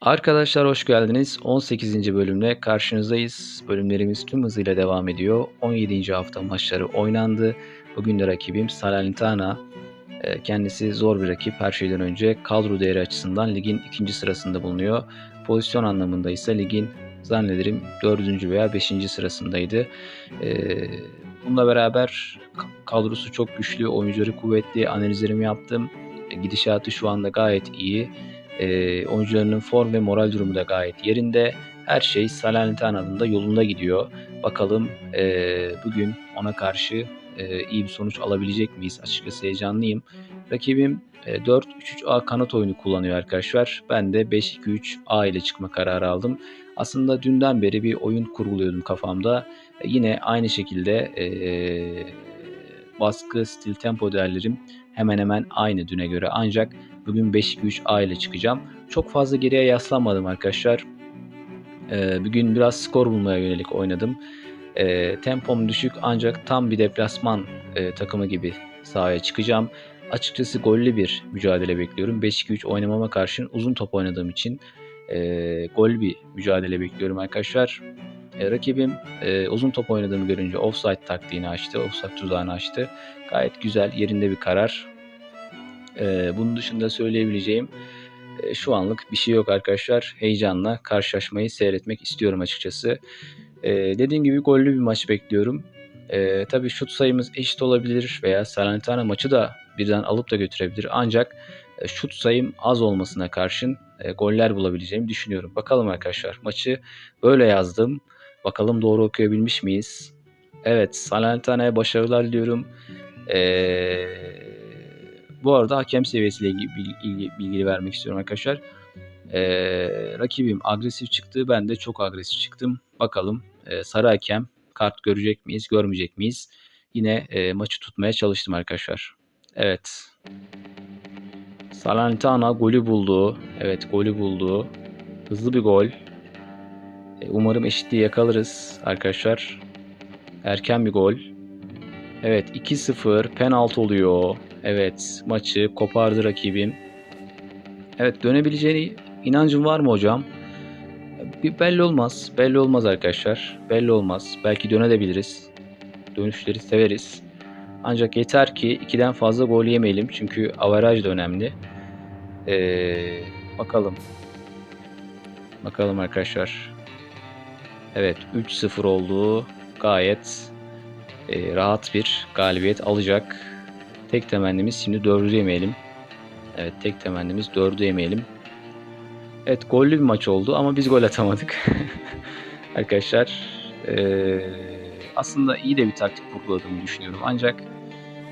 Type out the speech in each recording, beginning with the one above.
Arkadaşlar hoş geldiniz. 18. bölümle karşınızdayız. Bölümlerimiz tüm hızıyla devam ediyor. 17. hafta maçları oynandı. Bugün de rakibim Salernitana. Ee, Kendisi zor bir rakip. Her şeyden önce kadro değeri açısından ligin ikinci sırasında bulunuyor. Pozisyon anlamında ise ligin zannederim 4. veya 5. sırasındaydı. Ee, Bununla beraber kadrosu çok güçlü, oyuncuları kuvvetli, analizlerimi yaptım. Gidişatı şu anda gayet iyi. E, oyuncularının form ve moral durumu da gayet yerinde. Her şey Salernitana'nın da yolunda gidiyor. Bakalım e, bugün ona karşı e, iyi bir sonuç alabilecek miyiz? Açıkçası heyecanlıyım. Rakibim e, 4-3-3A kanat oyunu kullanıyor arkadaşlar. Ben de 5-2-3A ile çıkma kararı aldım. Aslında dünden beri bir oyun kurguluyordum kafamda. E, yine aynı şekilde e, baskı, stil, tempo değerlerim hemen hemen aynı düne göre. Ancak bugün 5-2-3-A ile çıkacağım. Çok fazla geriye yaslanmadım arkadaşlar. Ee, bugün biraz skor bulmaya yönelik oynadım. Ee, tempom düşük ancak tam bir deplasman e, takımı gibi sahaya çıkacağım. Açıkçası gollü bir mücadele bekliyorum. 5-2-3 oynamama karşın uzun top oynadığım için e, gol bir mücadele bekliyorum arkadaşlar. E, rakibim e, uzun top oynadığımı görünce offside taktiğini açtı, offside tuzağını açtı. Gayet güzel, yerinde bir karar. E, bunun dışında söyleyebileceğim e, şu anlık bir şey yok arkadaşlar. Heyecanla karşılaşmayı seyretmek istiyorum açıkçası. E, dediğim gibi gollü bir maç bekliyorum. E, tabii şut sayımız eşit olabilir veya Salernitana maçı da birden alıp da götürebilir. Ancak e, şut sayım az olmasına karşın e, goller bulabileceğimi düşünüyorum. Bakalım arkadaşlar maçı böyle yazdım. Bakalım doğru okuyabilmiş miyiz? Evet, Salernitana'ya başarılar diliyorum. Ee, bu arada hakem seviyesiyle ilgili bilgi, vermek istiyorum arkadaşlar. Ee, rakibim agresif çıktı, ben de çok agresif çıktım. Bakalım e, sarı hakem kart görecek miyiz, görmeyecek miyiz? Yine e, maçı tutmaya çalıştım arkadaşlar. Evet. Salernitana golü buldu. Evet, golü buldu. Hızlı bir gol. E, umarım eşitliği yakalarız arkadaşlar. Erken bir gol. Evet 2-0 penaltı oluyor. Evet maçı kopardı rakibim. Evet dönebileceğini inancım var mı hocam? Bir belli olmaz. Belli olmaz arkadaşlar. Belli olmaz. Belki dönebiliriz. Dönüşleri severiz. Ancak yeter ki ikiden fazla gol yemeyelim. Çünkü averaj da önemli. Ee, bakalım. Bakalım arkadaşlar. Evet 3-0 oldu. Gayet e, rahat bir galibiyet alacak. Tek temennimiz şimdi 4'ü yemeyelim. Evet tek temennimiz 4'ü yemeyelim. Evet gollü bir maç oldu ama biz gol atamadık. Arkadaşlar e, aslında iyi de bir taktik kurguladığımı düşünüyorum. Ancak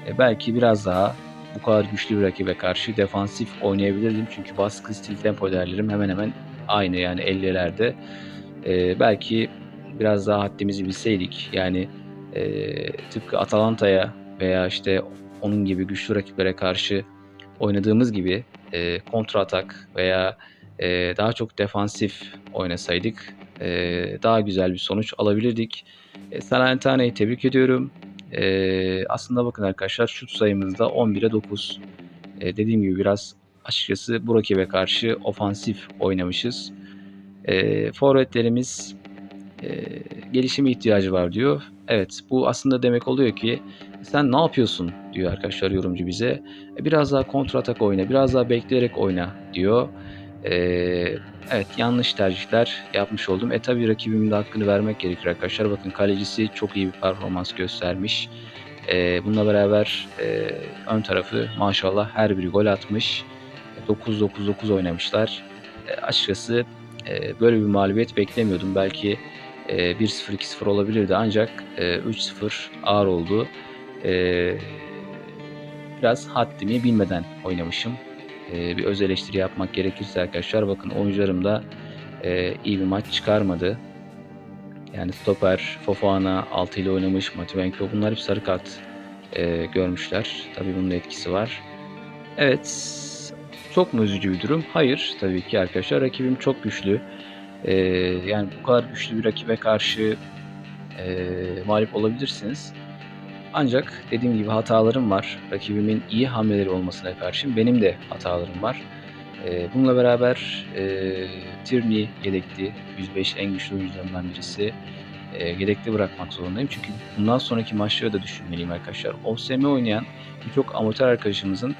e, belki biraz daha bu kadar güçlü bir rakibe karşı defansif oynayabilirdim. Çünkü baskı stil tempo değerlerim hemen hemen aynı yani 50'lerde. E, belki biraz daha haddimizi bilseydik yani e, tıpkı Atalanta'ya veya işte onun gibi güçlü rakiplere karşı oynadığımız gibi e, kontra atak veya e, daha çok defansif oynasaydık e, daha güzel bir sonuç alabilirdik. E, Salernitana'yı tebrik ediyorum. E, aslında bakın arkadaşlar şut sayımızda 11'e 9. E, dediğim gibi biraz açıkçası bu rakibe karşı ofansif oynamışız. E, forvetlerimiz e, gelişime ihtiyacı var diyor. Evet bu aslında demek oluyor ki sen ne yapıyorsun diyor arkadaşlar yorumcu bize. E, biraz daha kontratak oyna, biraz daha bekleyerek oyna diyor. E, evet yanlış tercihler yapmış oldum. E tabi rakibimin de hakkını vermek gerekir arkadaşlar. Bakın kalecisi çok iyi bir performans göstermiş. E, bununla beraber e, ön tarafı maşallah her biri gol atmış. 9-9-9 oynamışlar. E, açıkçası e, böyle bir mağlubiyet beklemiyordum. Belki 1-0-2-0 e, olabilirdi ancak 3-0 e, ağır oldu. E, biraz haddimi bilmeden oynamışım. Bir öz eleştiri yapmak gerekirse arkadaşlar bakın oyuncularım da iyi bir maç çıkarmadı. Yani stoper, Fofana 6 ile oynamış, Mativenko bunlar hep sarı kart görmüşler. Tabii bunun etkisi var. Evet, çok mu üzücü bir durum? Hayır tabii ki arkadaşlar. Rakibim çok güçlü. Ee, yani bu kadar güçlü bir rakibe karşı e, mağlup olabilirsiniz. Ancak dediğim gibi hatalarım var. Rakibimin iyi hamleleri olmasına karşın benim de hatalarım var. E, bununla beraber e, Tierney yedekti. 105 en güçlü oyuncularından birisi. E, yedekte bırakmak zorundayım. Çünkü bundan sonraki maçları da düşünmeliyim arkadaşlar. OSM oynayan birçok amatör arkadaşımızın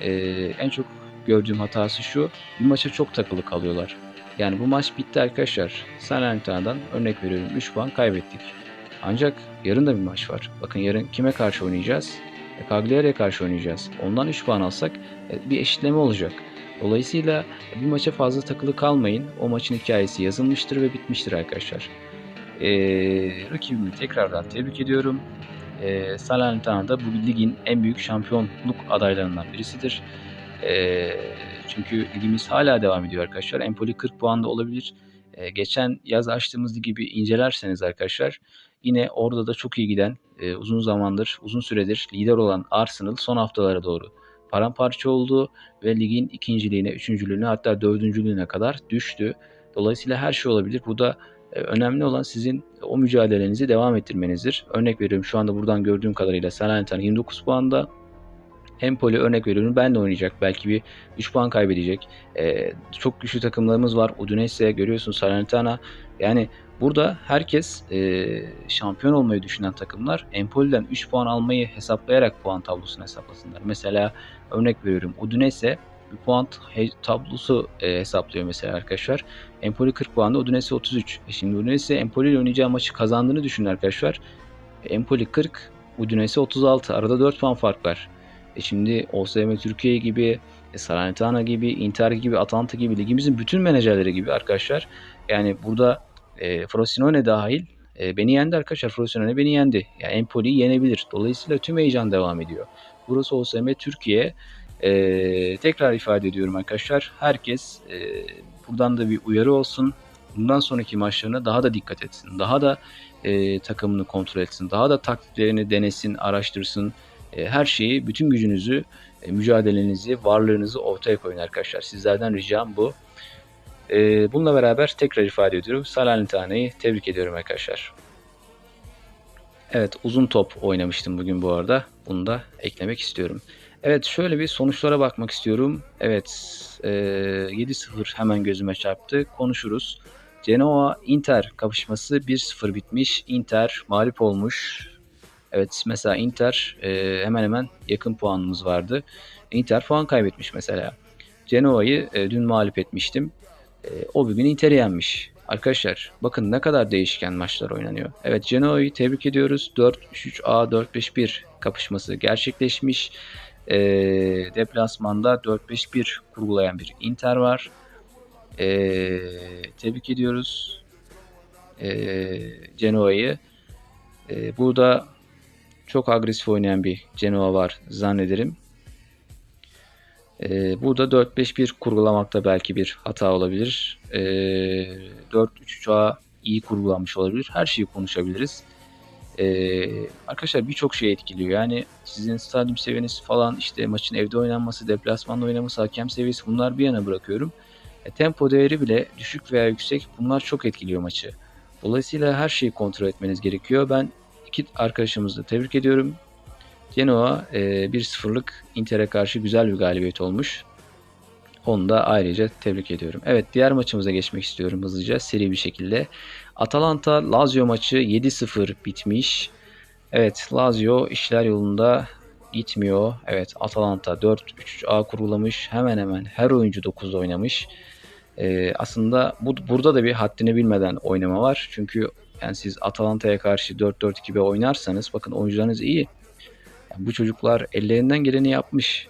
e, en çok gördüğüm hatası şu. Bir maça çok takılı kalıyorlar. Yani bu maç bitti arkadaşlar. Salernitano'dan örnek veriyorum 3 puan kaybettik. Ancak yarın da bir maç var. Bakın yarın kime karşı oynayacağız? E, Cagliari'ye karşı oynayacağız. Ondan 3 puan alsak e, bir eşitleme olacak. Dolayısıyla bir maça fazla takılı kalmayın. O maçın hikayesi yazılmıştır ve bitmiştir arkadaşlar. Ee, rakibimi tekrardan tebrik ediyorum. Ee, Salernitana da bu ligin en büyük şampiyonluk adaylarından birisidir. Ee, çünkü ligimiz hala devam ediyor arkadaşlar. Empoli 40 puanda olabilir. Ee, geçen yaz açtığımız ligi bir incelerseniz arkadaşlar yine orada da çok iyi giden e, uzun zamandır, uzun süredir lider olan Arsenal son haftalara doğru paramparça oldu ve ligin ikinciliğine, üçüncülüğüne hatta dördüncülüğüne kadar düştü. Dolayısıyla her şey olabilir. Bu da e, önemli olan sizin o mücadelenizi devam ettirmenizdir. Örnek veriyorum şu anda buradan gördüğüm kadarıyla Salernitana 29 puanda. Empoli örnek veriyorum ben de oynayacak. Belki bir 3 puan kaybedecek. Ee, çok güçlü takımlarımız var. Udinese görüyorsun Salernitana. Yani burada herkes e, şampiyon olmayı düşünen takımlar Empoli'den 3 puan almayı hesaplayarak puan tablosunu hesaplasınlar. Mesela örnek veriyorum Udinese bir puan tablosu e, hesaplıyor mesela arkadaşlar. Empoli 40 puanda, Udinese 33. E şimdi Udinese Empoli ile oynayacağı maçı kazandığını düşünün arkadaşlar. Empoli 40, Udinese 36. Arada 4 puan fark var. E şimdi OSM Türkiye gibi, e, Salernitana gibi, Inter gibi, Atalanta gibi ligimizin bütün menajerleri gibi arkadaşlar. Yani burada e, Frosinone dahil e, beni yendi arkadaşlar. Frosinone beni yendi. Yani Empoli'yi yenebilir. Dolayısıyla tüm heyecan devam ediyor. Burası OSM Türkiye. E, tekrar ifade ediyorum arkadaşlar. Herkes e, buradan da bir uyarı olsun. Bundan sonraki maçlarına daha da dikkat etsin. Daha da e, takımını kontrol etsin. Daha da taktiklerini denesin, araştırsın. E, her şeyi, bütün gücünüzü, e, mücadelenizi, varlığınızı ortaya koyun arkadaşlar. Sizlerden ricam bu. E, bununla beraber tekrar ifade ediyorum. Salernitane'yi tebrik ediyorum arkadaşlar. Evet uzun top oynamıştım bugün bu arada. Bunu da eklemek istiyorum. Evet şöyle bir sonuçlara bakmak istiyorum. Evet e, 7-0 hemen gözüme çarptı. Konuşuruz. Genoa Inter kapışması 1-0 bitmiş. Inter mağlup olmuş. Evet mesela Inter e, hemen hemen yakın puanımız vardı. Inter puan kaybetmiş mesela. Genoa'yı e, dün mağlup etmiştim. E, o bugün Inter'i yenmiş. Arkadaşlar bakın ne kadar değişken maçlar oynanıyor. Evet Genoa'yı tebrik ediyoruz. 4-3-A 4-5-1 kapışması gerçekleşmiş. E, deplasmanda 4-5-1 kurgulayan bir Inter var. E, tebrik ediyoruz e, Genoa'yı. E, burada çok agresif oynayan bir Genoa var zannederim. E, burada 4-5-1 kurgulamakta belki bir hata olabilir. E, 4-3-3'a iyi kurgulanmış olabilir. Her şeyi konuşabiliriz. Ee, arkadaşlar birçok şey etkiliyor. Yani sizin stadyum seviyeniz falan işte maçın evde oynanması, deplasmanda oynaması, hakem seviyesi bunlar bir yana bırakıyorum. E, tempo değeri bile düşük veya yüksek bunlar çok etkiliyor maçı. Dolayısıyla her şeyi kontrol etmeniz gerekiyor. Ben iki arkadaşımızı da tebrik ediyorum. Genoa e, 1-0'lık Inter'e karşı güzel bir galibiyet olmuş. Onu da ayrıca tebrik ediyorum. Evet diğer maçımıza geçmek istiyorum hızlıca seri bir şekilde. Atalanta Lazio maçı 7-0 bitmiş. Evet Lazio işler yolunda gitmiyor. Evet Atalanta 4-3-3-A kurulamış. Hemen hemen her oyuncu 9'da oynamış. Ee, aslında bu, burada da bir haddini bilmeden oynama var. Çünkü yani siz Atalanta'ya karşı 4-4-2'de oynarsanız bakın oyuncularınız iyi. Yani bu çocuklar ellerinden geleni yapmış.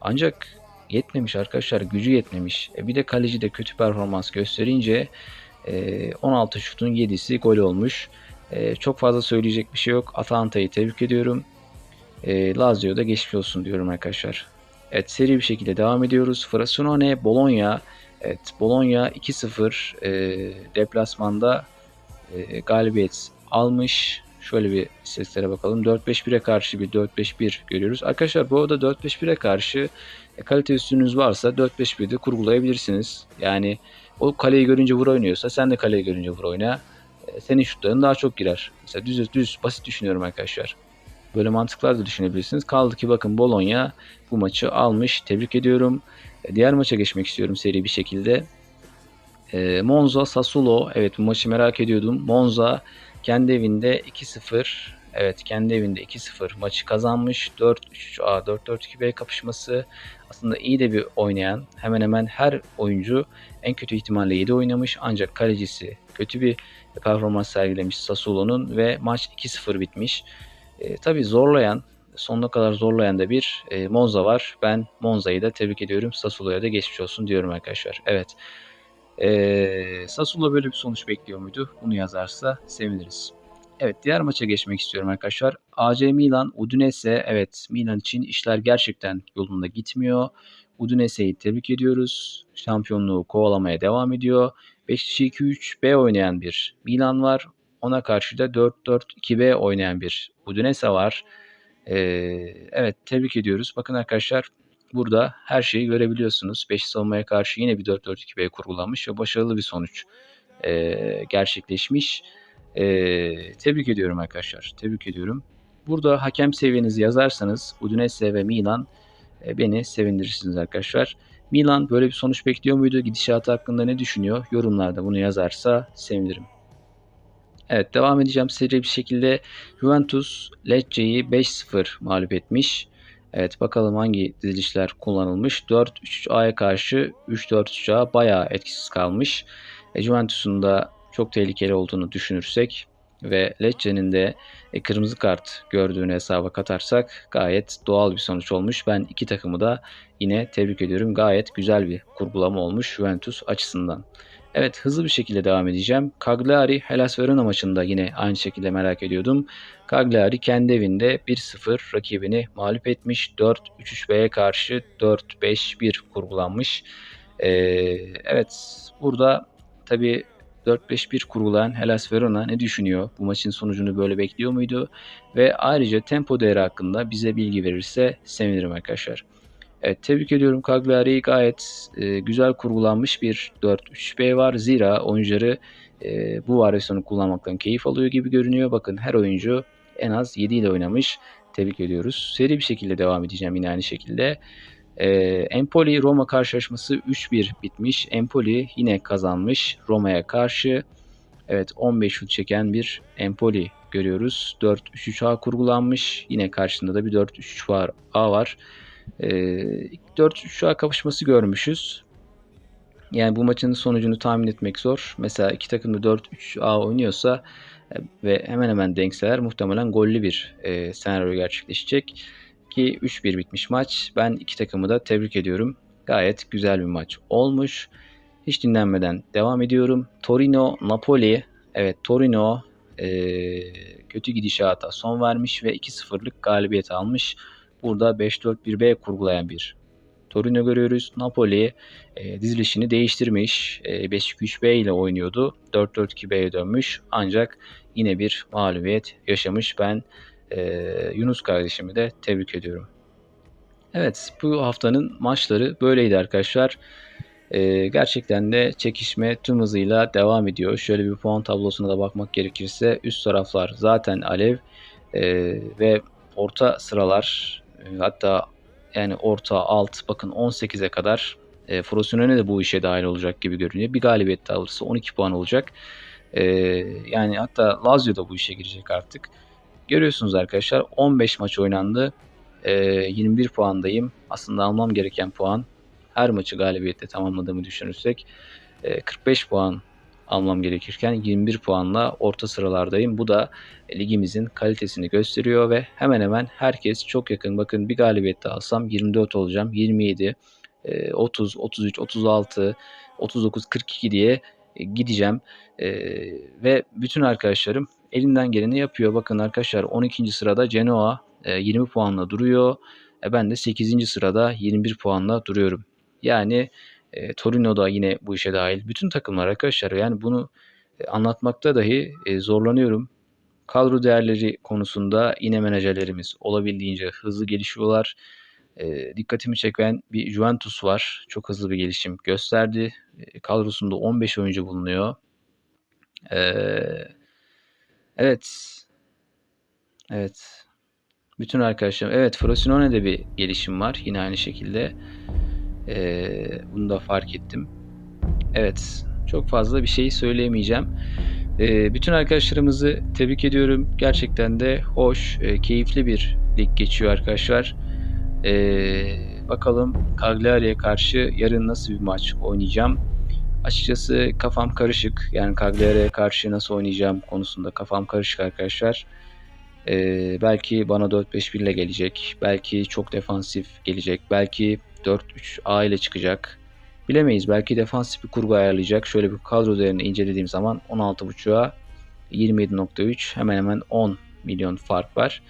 Ancak yetmemiş arkadaşlar. Gücü yetmemiş. E bir de kaleci de kötü performans gösterince e, 16 şutun 7'si gol olmuş. E, çok fazla söyleyecek bir şey yok. Atalanta'yı tebrik ediyorum. E, Lazio'da geçmiş olsun diyorum arkadaşlar. Evet seri bir şekilde devam ediyoruz. Frosinone Bologna. Evet Bologna 2-0 e, deplasmanda e, galibiyet almış. Şöyle bir seslere bakalım. 4-5-1'e karşı bir 4-5-1 görüyoruz. Arkadaşlar bu arada 4-5-1'e karşı e, kalite üstünüz varsa 4-5-1'de kurgulayabilirsiniz. Yani o kaleyi görünce vur oynuyorsa sen de kaleyi görünce vur oyna. E, senin şutların daha çok girer. Mesela düz düz basit düşünüyorum arkadaşlar. Böyle mantıklar da düşünebilirsiniz. Kaldı ki bakın Bologna bu maçı almış. Tebrik ediyorum. E, diğer maça geçmek istiyorum seri bir şekilde. Ee, Monza Sassuolo. Evet bu maçı merak ediyordum. Monza kendi evinde 2-0. Evet kendi evinde 2-0 maçı kazanmış. 4-3A 4-4-2B kapışması. Aslında iyi de bir oynayan. Hemen hemen her oyuncu en kötü ihtimalle 7 oynamış. Ancak kalecisi kötü bir performans sergilemiş Sassuolo'nun ve maç 2-0 bitmiş. E, tabii zorlayan, sonuna kadar zorlayan da bir e, Monza var. Ben Monza'yı da tebrik ediyorum. Sassuolo'ya da geçmiş olsun diyorum arkadaşlar. Evet. E, Sassuolo böyle bir sonuç bekliyor muydu? Bunu yazarsa seviniriz. Evet diğer maça geçmek istiyorum arkadaşlar. AC Milan, Udinese. Evet Milan için işler gerçekten yolunda gitmiyor. Udinese'yi tebrik ediyoruz. Şampiyonluğu kovalamaya devam ediyor. 5-2-2-3-B oynayan bir Milan var. Ona karşı da 4-4-2-B oynayan bir Udinese var. Ee, evet tebrik ediyoruz. Bakın arkadaşlar burada her şeyi görebiliyorsunuz. 5 savunmaya karşı yine bir 4-4-2-B kurgulanmış ve başarılı bir sonuç e, gerçekleşmiş. E, tebrik ediyorum arkadaşlar. Tebrik ediyorum. Burada hakem seviyenizi yazarsanız Udinese ve Milan e, beni sevindirirsiniz arkadaşlar. Milan böyle bir sonuç bekliyor muydu? Gidişatı hakkında ne düşünüyor? Yorumlarda bunu yazarsa sevinirim. Evet devam edeceğim seri bir şekilde. Juventus Lecce'yi 5-0 mağlup etmiş. Evet bakalım hangi dizilişler kullanılmış. 4-3-3'A'ya karşı 3-4-3-A bayağı etkisiz kalmış. E, Juventus'un da çok tehlikeli olduğunu düşünürsek ve Lecce'nin de e, kırmızı kart gördüğünü hesaba katarsak gayet doğal bir sonuç olmuş. Ben iki takımı da yine tebrik ediyorum. Gayet güzel bir kurgulama olmuş Juventus açısından. Evet hızlı bir şekilde devam edeceğim. Cagliari Hellas Verona maçında yine aynı şekilde merak ediyordum. Cagliari kendi evinde 1-0 rakibini mağlup etmiş. 4-3-3B'ye karşı 4-5-1 kurgulanmış. Ee, evet burada tabi 4-5-1 kurgulayan Hellas Verona ne düşünüyor? Bu maçın sonucunu böyle bekliyor muydu? Ve ayrıca tempo değeri hakkında bize bilgi verirse sevinirim arkadaşlar. Evet tebrik ediyorum Cagliari gayet e, güzel kurgulanmış bir 4-3-B var. Zira oyuncuları e, bu varyasyonu kullanmaktan keyif alıyor gibi görünüyor. Bakın her oyuncu en az 7 ile oynamış. Tebrik ediyoruz. Seri bir şekilde devam edeceğim yine aynı şekilde. E, Empoli Roma karşılaşması 3-1 bitmiş. Empoli yine kazanmış Roma'ya karşı. Evet 15 şut çeken bir Empoli görüyoruz. 4-3-3A kurgulanmış. Yine karşısında da bir 4-3-3 var. A var. E, 4-3'a kapışması görmüşüz. Yani bu maçın sonucunu tahmin etmek zor. Mesela iki takım da 4-3A oynuyorsa e, ve hemen hemen denkseler muhtemelen gollü bir e, senaryo gerçekleşecek. Ki 3-1 bitmiş maç. Ben iki takımı da tebrik ediyorum. Gayet güzel bir maç olmuş. Hiç dinlenmeden devam ediyorum. Torino, Napoli. Evet Torino e, kötü gidişata son vermiş ve 2-0'lık galibiyet almış. Burada 5-4-1-B kurgulayan bir Torino görüyoruz. Napoli e, dizilişini değiştirmiş. E, 5-2-3-B ile oynuyordu. 4-4-2-B'ye dönmüş. Ancak yine bir mağlubiyet yaşamış. Ben e, Yunus kardeşimi de tebrik ediyorum. Evet bu haftanın maçları böyleydi arkadaşlar. E, gerçekten de çekişme tüm hızıyla devam ediyor. Şöyle bir puan tablosuna da bakmak gerekirse üst taraflar zaten alev e, ve orta sıralar hatta yani orta alt bakın 18'e kadar e, Frosinone de bu işe dahil olacak gibi görünüyor. Bir galibiyet daha alırsa 12 puan olacak. E, yani hatta Lazio da bu işe girecek artık. Görüyorsunuz arkadaşlar 15 maç oynandı. E, 21 puandayım. Aslında almam gereken puan her maçı galibiyetle tamamladığımı düşünürsek e, 45 puan almam gerekirken 21 puanla orta sıralardayım. Bu da ligimizin kalitesini gösteriyor ve hemen hemen herkes çok yakın. Bakın bir galibiyet daha alsam 24 olacağım. 27, 30, 33, 36, 39, 42 diye e, gideceğim. E, ve bütün arkadaşlarım elinden geleni yapıyor. Bakın arkadaşlar 12. sırada Genoa 20 e, puanla duruyor. Ben de 8. sırada 21 puanla duruyorum. Yani e, Torino da yine bu işe dahil. Bütün takımlar arkadaşlar yani bunu e, anlatmakta dahi e, zorlanıyorum. Kadro değerleri konusunda yine menajerlerimiz olabildiğince hızlı gelişiyorlar. E, dikkatimi çeken bir Juventus var. Çok hızlı bir gelişim gösterdi. E, kadrosunda 15 oyuncu bulunuyor. E, evet. Evet. Bütün arkadaşlarım. Evet Frosinone'de bir gelişim var. Yine aynı şekilde. Ee, bunu da fark ettim. Evet. Çok fazla bir şey söyleyemeyeceğim. Ee, bütün arkadaşlarımızı tebrik ediyorum. Gerçekten de hoş, e, keyifli bir lig geçiyor arkadaşlar. Ee, bakalım Cagliari'ye karşı yarın nasıl bir maç oynayacağım. Açıkçası kafam karışık. Yani Cagliari'ye karşı nasıl oynayacağım konusunda kafam karışık arkadaşlar. Ee, belki bana 4-5-1 ile gelecek. Belki çok defansif gelecek. Belki 4-3-A ile çıkacak. Bilemeyiz. Belki defansif bir kurgu ayarlayacak. Şöyle bir kadro değerini incelediğim zaman 16.5'a 27.3 hemen hemen 10 milyon fark var.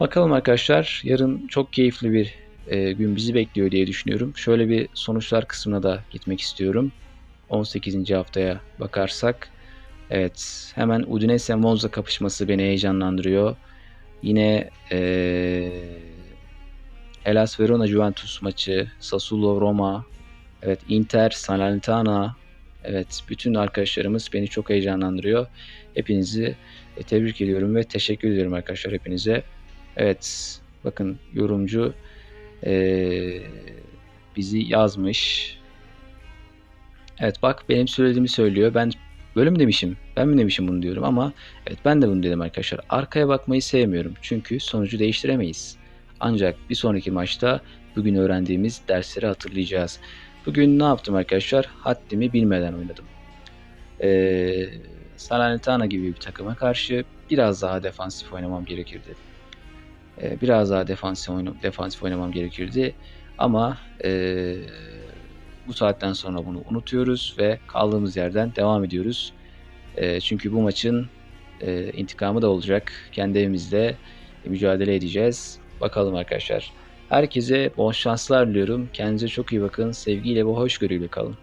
Bakalım arkadaşlar. Yarın çok keyifli bir e, gün bizi bekliyor diye düşünüyorum. Şöyle bir sonuçlar kısmına da gitmek istiyorum. 18. haftaya bakarsak. Evet hemen Udinese Monza kapışması beni heyecanlandırıyor. Yine e, Hellas Verona Juventus maçı, Sassuolo Roma, evet Inter Salernitana, evet bütün arkadaşlarımız beni çok heyecanlandırıyor. Hepinizi e, tebrik ediyorum ve teşekkür ediyorum arkadaşlar hepinize. Evet bakın yorumcu e, bizi yazmış. Evet bak benim söylediğimi söylüyor. Ben böyle mi demişim? Ben mi demişim bunu diyorum ama evet ben de bunu dedim arkadaşlar. Arkaya bakmayı sevmiyorum. Çünkü sonucu değiştiremeyiz. Ancak bir sonraki maçta bugün öğrendiğimiz dersleri hatırlayacağız. Bugün ne yaptım arkadaşlar? Haddimi bilmeden oynadım. Ee, Salernitana gibi bir takıma karşı biraz daha defansif oynamam gerekirdi. Ee, biraz daha defansif, oynam defansif oynamam gerekirdi. Ama ee, bu saatten sonra bunu unutuyoruz ve kaldığımız yerden devam ediyoruz. E, çünkü bu maçın e, intikamı da olacak. Kendi evimizde mücadele edeceğiz. Bakalım arkadaşlar. Herkese bol şanslar diliyorum. Kendinize çok iyi bakın. Sevgiyle ve hoşgörüyle kalın.